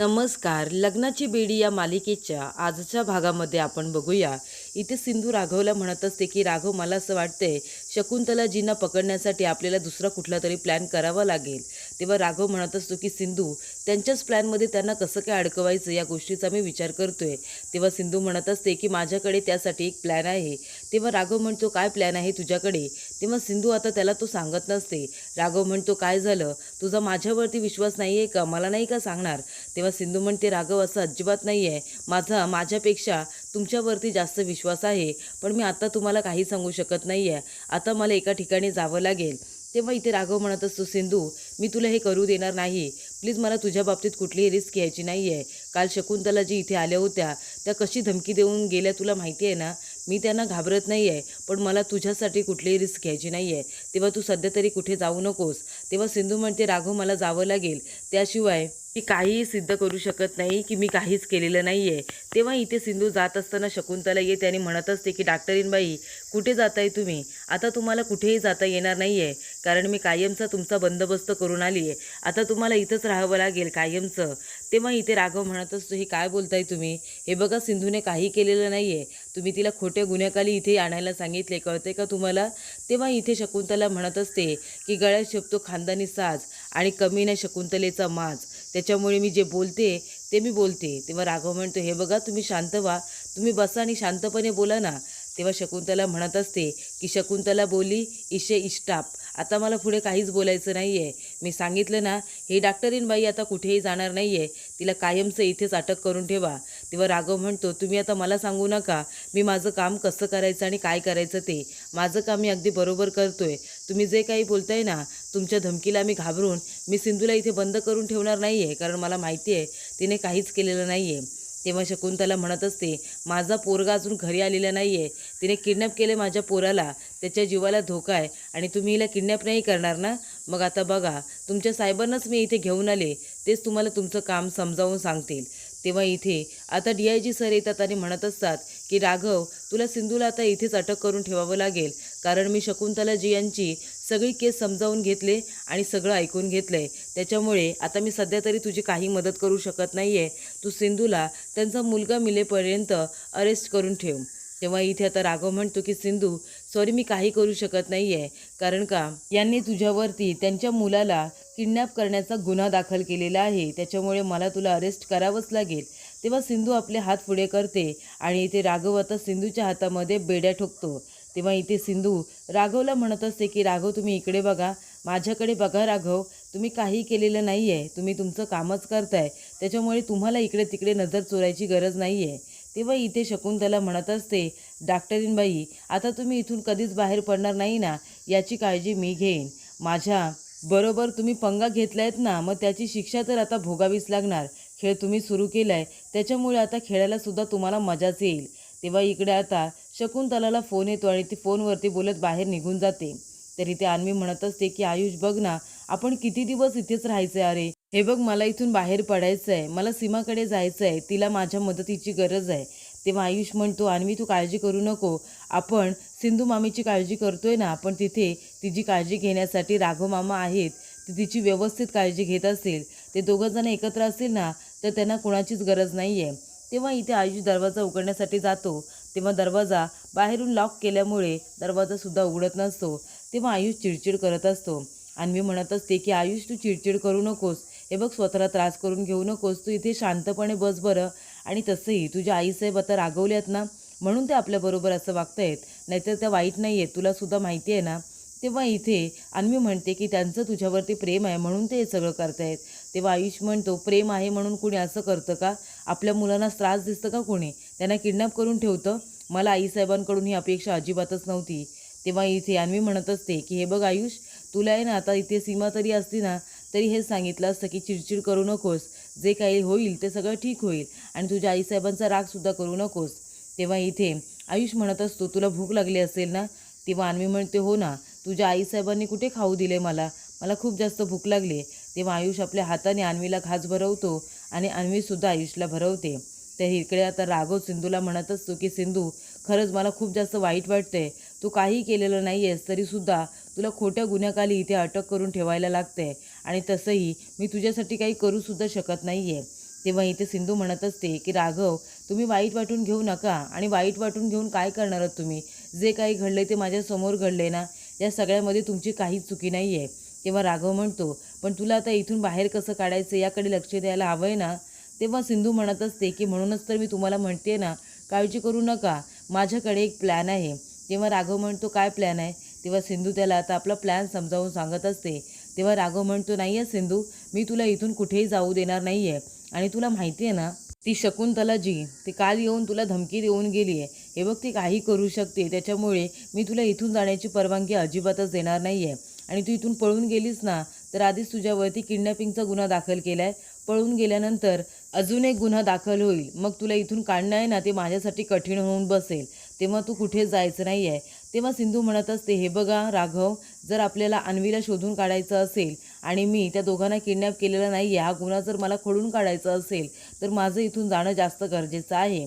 नमस्कार. लग्नाची बेडी या मालिकेच्या आजच्या भागामध्ये आपण बघूया. इथे सिंधू राघवला म्हणत असते की राघव मला असं वाटतंय शकुंतलाजींना पकडण्यासाठी आपल्याला दुसरा कुठला तरी प्लॅन करावा लागेल. तेव्हा राघव म्हणत असतो की सिंधू त्यांच्याच प्लॅनमध्ये त्यांना कसं काय अडकवायचं या गोष्टीचा मी विचार करतोय. तेव्हा सिंधू म्हणत असते की माझ्याकडे त्यासाठी एक प्लॅन आहे. तेव्हा राघव म्हणतो काय प्लॅन आहे तुझ्याकडे? तेव्हा सिंधू आता त्याला तो सांगत नसते. राघव म्हणतो काय झालं? तुझा माझ्यावरती विश्वास नाही आहे का? मला नाही का सांगणार? तेव्हा सिंधू म्हणते राघव असं अजिबात नाही आहे माझा माझ्यापेक्षा तुमच्यावरती जास्त विश्वास आहे. पण मी आता तुम्हाला काही सांगू शकत नाही आहे आता मला एका ठिकाणी जावं लागेल. तेव्हा इथे राघव म्हणत असतो सिंधू मी तुला हे करू देणार नाही. प्लीज मला तुझ्या बाबतीत कुठलीही रिस्क घ्यायची नाही आहे काल शकुंतला जी इथे आल्या होत्या त्या कशी धमकी देऊन गेल्या तुला माहिती आहे ना? मी त्यांना घाबरत नाही आहे पण मला तुझ्यासाठी कुठलीही रिस्क घ्यायची नाही आहे तेव्हा तू सध्या तरी कुठे जाऊ नकोस. तेव्हा सिंधू म्हणते राघव मला जावं लागेल. त्याशिवाय मी काहीही सिद्ध करू शकत नाही की मी काहीच केलेलं नाही आहे तेव्हा इथे सिंधू जात असताना शकुंतला येते आणि म्हणत असते की डॉक्टरीनबाई कुठे जाताय तुम्ही? आता तुम्हाला कुठेही जाता येणार नाही आहे कारण मी कायमचा तुमचा बंदोबस्त करून आली आहे आता तुम्हाला इथंच राहावं लागेल कायमचं. तेव्हा इथे राघव म्हणत असतो हे काय बोलताय तुम्ही? हे बघा सिंधूने काही केलेलं नाही आहे तुम्ही तिला खोट्या गुन्ह्याखाली इथे आणायला सांगितले कळते का तुम्हाला? तेव्हा इथे शकुंतला म्हणत असते की गळ्यात शोभतो खानदानी साज आणि कमी नाही शकुंतलेचा माज. त्याच्यामुळे मी जे बोलते ते मी बोलते. तेव्हा राघव म्हणतो हे बघा तुम्ही शांत व्हा. तुम्ही बसा आणि शांतपणे बोला ना. तेव्हा शकुंतला म्हणत असते की शकुंतला बोली इशे इष्टाप. आता मला पुढे काहीच बोलायचं नाही आहे मी सांगितलं ना ही डॉक्टरीन बाई आता कुठेही जाणार नाही आहे तिला कायमचं इथेच अटक करून ठेवा. तेव्हा राघव म्हणतो तुम्ही आता मला सांगू नका. मी माझं काम कसं करायचं आणि काय करायचं ते. माझं काम मी अगदी बरोबर करतोय. तुम्ही जे काही बोलताय ना तुमच्या धमकीला मी घाबरून मी सिंधूला इथे बंद करून ठेवणार नाही आहे कारण मला माहिती आहे तिने काहीच केलेलं नाही आहे तेव्हा शकुंतला म्हणत असते माझा पोरगा अजून घरी आलेला नाही आहे तिने किडनॅप केले माझ्या पोराला. त्याच्या जीवाला धोका आहे आणि तुम्ही हिला किडनॅप नाही करणार ना? मग आता बघा तुमच्या साहेबांनाच मी इथे घेऊन आले. तेच तुम्हाला तुमचं काम समजावून सांगतील. तेव्हा इथे. आता डी आय जी सर येतात आणि म्हणत असतात की राघव तुला सिंधूला आता इथेच अटक करून ठेवावं लागेल. कारण मी शकुंतला जी यांची सगळी केस समजावून घेतले आणि सगळं ऐकून घेतलं आहे त्याच्यामुळे आता मी सध्या तरी तुझी काही मदत करू शकत नाही आहे तू सिंधूला त्यांचा मुलगा मिलेपर्यंत अरेस्ट करून ठेव. तेव्हा इथे आता राघव म्हणतो की सिंधू सॉरी मी काही करू शकत नाही आहे कारण का? यांनी तुझ्यावरती त्यांच्या मुलाला किडनॅप करण्याचा गुन्हा दाखल केलेला आहे. त्याच्यामुळे मला तुला अरेस्ट करावंच लागेल. तेव्हा सिंधू आपले हात पुढे करते आणि इथे राघव आता सिंधूच्या हातामध्ये बेड्या ठोकतो. तेव्हा इथे सिंधू राघवला म्हणत असते की राघव तुम्ही इकडे बघा. माझ्याकडे बघा राघव. तुम्ही काही केलेलं नाही आहे तुम्ही तुमचं कामच करताय. त्याच्यामुळे तुम्हाला इकडे तिकडे नजर चोरायची गरज नाही आहे तेव्हा इथे शकुंतला म्हणत असते डॉक्टरीनबाई आता तुम्ही इथून कधीच बाहेर पडणार नाही ना? याची काळजी मी घेईन. माझ्या बरोबर तुम्ही पंगा घेतलायत ना मग त्याची शिक्षा तर आता भोगावीच लागणार. खेळ तुम्ही सुरू केलाय त्याच्यामुळे आता खेळायला सुद्धा तुम्हाला मजाच येईल. तेव्हा इकडे आता शकुंतलाला फोन येतो आणि ती फोनवरती बोलत बाहेर निघून जाते. तरी ते अन्वी म्हणत असते की आयुष बघ ना आपण किती दिवस इथेच राहायचंय? अरे हे बघ मला इथून बाहेर पडायचं आहे मला सीमाकडे जायचं आहे तिला माझ्या मदतीची गरज आहे. तेव्हा आयुष म्हणतो अन्वी तू काळजी करू नको. आपण सिंधू मामीची काळजी करतोय ना पण तिथे तिची काळजी घेण्यासाठी राघव मामा आहेत. ती तिची व्यवस्थित काळजी घेत असतील ते दोघंजण एकत्र असतील ना तर त्यांना कोणाचीच गरज नाही आहे तेव्हा इथे आयुष दरवाजा उघडण्यासाठी जातो. तेव्हा दरवाजा बाहेरून लॉक केल्यामुळे दरवाजासुद्धा उघडत नसतो. तेव्हा आयुष चिडचिड करत असतो. आणि मी म्हणत असते की आयुष तू चिडचिड करू नकोस. हे बघ स्वतःला त्रास करून घेऊ नकोस. तू इथे शांतपणे बस बरं. आणि तसंही तुझ्या आईसाहेब आता रागवल्यात ना म्हणून ते आपल्याबरोबर असं वागतायत. नाहीतर त्या वाईट नाही आहेत तुलासुद्धा माहिती आहे ना. तेव्हा इथे अन्वी म्हणते की त्यांचं तुझ्यावरती प्रेम आहे म्हणून ते हे सगळं करतायत. तेव्हा आयुष म्हणतो प्रेम आहे म्हणून कुणी असं करतं का? आपल्या मुलांना त्रास दिसतं का कोणी? त्यांना किडनॅप करून ठेवतं? मला आईसाहेबांकडून ही अपेक्षा अजिबातच नव्हती. तेव्हा इथे अन्वी म्हणत असते की हे बघ आयुष तुला आहे ना आता इथे सीमा तरी असती ना तरी हे सांगितलं असतं की चिडचिड करू नकोस. जे काही होईल ते सगळं ठीक होईल. आणि तुझ्या आईसाहेबांचा रागसुद्धा करू नकोस. तेव्हा इथे आयुष म्हणत असतो तुला भूक लागली असेल ना? तेव्हा अन्वी म्हणते हो ना. तुझ्या आईसाहेबांनी कुठे खाऊ दिले मला? मला खूप जास्त भूक लागली. तेव्हा आयुष आपल्या हाताने अन्वीला घास भरवतो आणि अन्वीसुद्धा आयुषला भरवते. तर इकडे आता राघव सिंधूला म्हणत असतो की सिंधू खरंच मला खूप जास्त वाईट वाटतंय. तू काही केलेलं नाही आहेस तरीसुद्धा तुला खोट्या गुन्ह्याखाली इथे अटक करून ठेवायला लागते आणि तसंही मी तुझ्यासाठी काही करूसुद्धा शकत नाही आहे तेव्हा इथे सिंधू म्हणत असते की राघव तुम्ही वाईट वाटून घेऊ नका आणि वाईट वाटून घेऊन काय करणार आहात तुम्ही? जे काही घडले ते माझ्यासमोर घडले ना? या सगळ्यामध्ये तुमची काहीच चुकी नाही आहे तेव्हा राघव म्हणतो पण तुला आता इथून बाहेर कसं काढायचं याकडे लक्ष द्यायला हवं आहे ना? तेव्हा सिंधू म्हणत असते की म्हणूनच तर मी तुम्हाला म्हणते ना काळजी करू नका. माझ्याकडे एक प्लॅन आहे. तेव्हा राघव म्हणतो काय प्लॅन आहे? तेव्हा सिंधू त्याला आता आपला प्लॅन समजावून सांगत असते. तेव्हा राघव म्हणतो नाही आहे सिंधू मी तुला इथून कुठेही जाऊ देणार नाही आहे आणि तुला माहिती आहे ना ती शकुंतला जी ती काल येऊन तुला धमकी देऊन गेली आहे हे बघ ती काही करू शकते. त्याच्यामुळे मी तुला इथून जाण्याची परवानगी अजिबातच देणार नाही आहे आणि तू इथून पळून गेलीस ना तर आधीच तुझ्यावरती किडनॅपिंगचा गुन्हा दाखल केला आहे पळून गेल्यानंतर अजून एक गुन्हा दाखल होईल. मग तुला इथून काढणं आहे ना ते माझ्यासाठी कठीण होऊन बसेल. तेव्हा तू कुठे जायचं नाही आहे तेव्हा सिंधू म्हणत असते हे बघा राघव जर आपल्याला अन्वीला शोधून काढायचं असेल आणि मी त्या दोघांना किडनॅप केलेला नाही आहे हा गुन्हा जर मला खोडून काढायचा असेल तर माझं इथून जाणं जास्त गरजेचं आहे.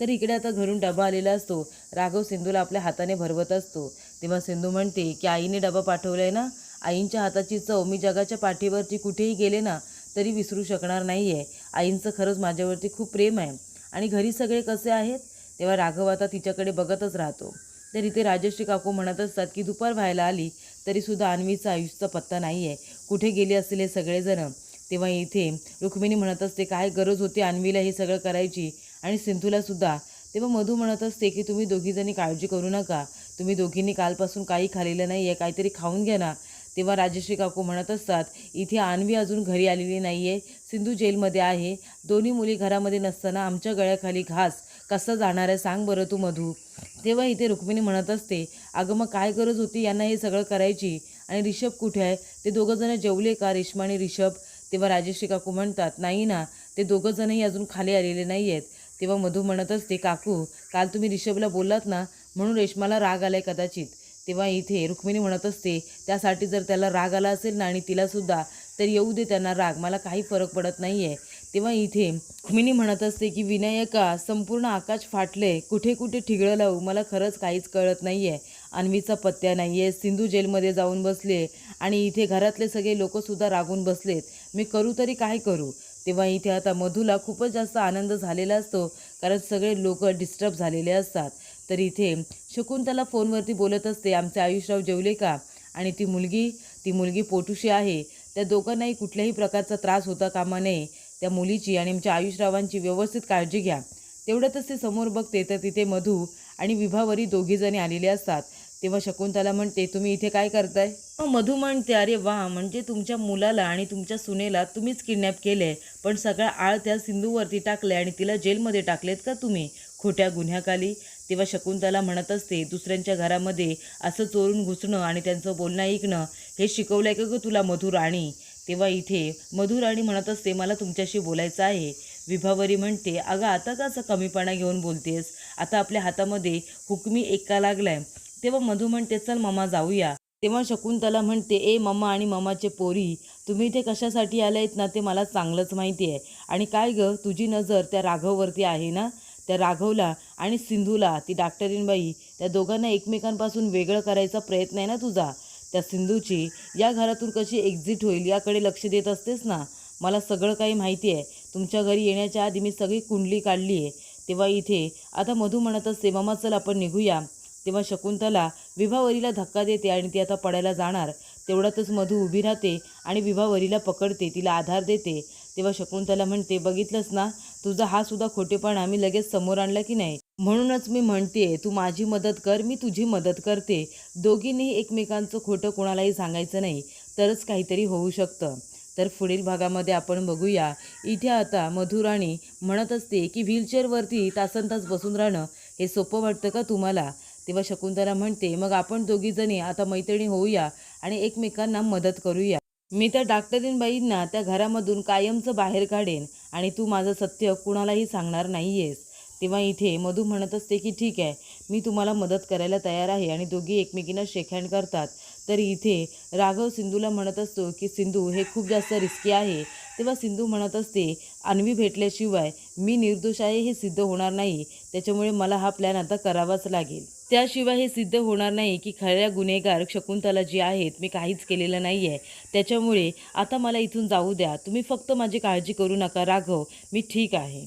तर इकडे आता घरून डबा आलेला असतो. राघव सिंधूला आपल्या हाताने भरवत असतो. तेव्हा सिंधू म्हणते की आईने डबा पाठवला आहे ना? आईंच्या हाताची चव मी जगाच्या पाठीवरती कुठेही गेले ना तरी विसरू शकणार नाही आहे आईंचं खरंच माझ्यावरती खूप प्रेम आहे. आणि घरी सगळे कसे आहेत? तेव्हा राघव आता तिच्याकडे बघतच राहतो. तर इथे राजश्री काकू म्हणत असतात की दुपार व्हायला आली तरीसुद्धा अन्वीचा आयुष्याचा पत्ता नाही आहे कुठे गेले असतील हे सगळेजणं? तेव्हा इथे रुक्मिणी म्हणत असते काय गरज होती अन्वीला हे सगळं करायची? आणि सिंधूलासुद्धा? तेव्हा मधू म्हणत असते की तुम्ही दोघीजणी काळजी करू नका. तुम्ही दोघींनी कालपासून काही खाल्लेलं नाही आहे काहीतरी खाऊन घ्या ना. तेव्हा राजश्री काकू म्हणत असतात इथे आणवी अजून घरी आलेली नाही आहे सिंधू जेलमध्ये आहे. दोन्ही मुली घरामध्ये नसताना आमच्या गळ्याखाली घास कसं जाणार आहे सांग बरं तू मधू. तेव्हा इथे रुक्मिणी म्हणत असते अगं मग काय गरज होती यांना हे सगळं करायची? आणि रिषभ कुठे आहे? ते दोघंजणं जेवले का रेश्मा आणि रिषभ? तेव्हा राजेश्री काकू म्हणतात नाही ना ते दोघंजणही अजून खाली आलेले नाही आहेत तेव्हा मधू म्हणत असते काकू काल तुम्ही रिषभला बोललात ना म्हणून रेश्माला राग आला आहे कदाचित. तेव्हा इथे रुक्मिणी म्हणत असते त्यासाठी जर त्याला राग आला असेल ना आणि तिलासुद्धा तर येऊ दे त्यांना राग मला काही फरक पडत नाही आहे तेव्हा इथे रुक्मिणी म्हणत असते की विनायका संपूर्ण आकाश फाटले. कुठे कुठे ठिगळं लावू मला खरंच काहीच कळत नाही आहे अन्वीचा पत्त्या नाही आहे सिंधू जेलमध्ये जाऊन बसले आणि इथे घरातले सगळे लोकसुद्धा रागून बसलेत. मी करू तरी काय करू? तेव्हा इथे आता मधूला खूपच जास्त आनंद झालेला असतो कारण सगळे लोक डिस्टर्ब झालेले असतात. तर इथे शकुंतला फोनवरती बोलत असते आमचे आयुषराव जेवले का? आणि ती मुलगी ती मुलगी पोटुशी आहे. त्या दोघांनाही कुठल्याही प्रकारचा त्रास होता कामा नये. त्या मुलीची आणि आमच्या आयुषरावांची व्यवस्थित काळजी घ्या. तेवढ्यातच ते समोर बघते तर तिथे मधू आणि विभावरी दोघीजणी आलेले असतात. तेव्हा शकुंतला म्हणते तुम्ही इथे काय करताय? मग मधू म्हणते अरे वा म्हणजे तुमच्या मुलाला आणि तुमच्या सुनेला तुम्हीच किडनॅप केले पण सगळा आळ त्या सिंधूवरती टाकले आणि तिला जेलमध्ये टाकलेत का तुम्ही? खोट्या गुन्ह्याखाली. तेव्हा शकुंतला म्हणत असते दुसऱ्यांच्या घरामध्ये असं चोरून घुसणं आणि त्यांचं बोलणं ऐकणं हे शिकवलं आहे का गं तुला मधू राणी? तेव्हा इथे मधुराणी म्हणत असते मला तुमच्याशी बोलायचं आहे. विभावरी म्हणते अगं आता का असं कमीपणा घेऊन बोलतेस? आता आपल्या हातामध्ये हुकमी एका लागलाय. तेव्हा मधू म्हणते चल ममा जाऊया. तेव्हा शकुंतला म्हणते ए मम्मा आणि मम्माचे पोरी तुम्ही इथे कशासाठी आलायत ना ते मला चांगलंच माहिती आहे. आणि काय ग तुझी नजर त्या राघववरती आहे ना? त्या राघवला आणि सिंधूला ती डॉक्टरीनबाई त्या दोघांना एकमेकांपासून वेगळं करायचा प्रयत्न आहे ना तुझा? त्या सिंधूची या घरातून कशी एक्झिट होईल याकडे लक्ष देत असतेस ना? मला सगळं काही माहिती आहे. तुमच्या घरी येण्याच्या आधी मी सगळी कुंडली काढली आहे. तेव्हा इथे आता मधू म्हणत असते मामा चल आपण निघूया. तेव्हा शकुंतला विभावरीला धक्का देते आणि ती आता पडायला जाणार. तेवढ्यातच मधू उभी राहते आणि विभावरीला पकडते तिला आधार देते. तेव्हा शकुंतला म्हणते बघितलंस ना? तुझा हा सुद्धा खोटेपणा मी लगेच समोर आणला की नाही? म्हणूनच मी म्हणते तू माझी मदत कर मी तुझी मदत करते. दोघींनीही एकमेकांचं खोटं कोणालाही सांगायचं नाही तरच काहीतरी होऊ शकतं. तर पुढील भागामध्ये आपण बघूया. इथे आता मधुराणी म्हणत असते की व्हीलचेअरवरती तासन तास बसून राहणं हे सोपं वाटतं का तुम्हाला? तेव्हा शकुंतला म्हणते मग आपण दोघीजणी आता मैत्रिणी होऊया आणि एकमेकांना मदत करूया. मी त्या डॉक्टरीनबाईंना त्या घरामधून कायमचं बाहेर काढेन आणि तू माझं सत्य कुणालाही सांगणार नाही आहेस तेव्हा इथे मधू म्हणत असते की ठीक आहे मी तुम्हाला मदत करायला तयार आहे आणि दोघी एकमेकींना शेखहँड करतात. तर इथे राघव सिंधूला म्हणत असतो की सिंधू हे खूप जास्त रिस्की आहे. तेव्हा सिंधू म्हणत असते अन्वी भेटल्याशिवाय मी निर्दोष आहे हे सिद्ध होणार नाही. त्याच्यामुळे मला हा प्लॅन आता करावाच लागेल. त्याशिवाय हे सिद्ध होणार नाही की खऱ्या गुन्हेगार शकुंतला जी आहेत मी काहीच केलेलं नाही आहे त्याच्यामुळे आता मला इथून जाऊ द्या. तुम्ही फक्त माझी काळजी करू नका राघव. मी ठीक आहे.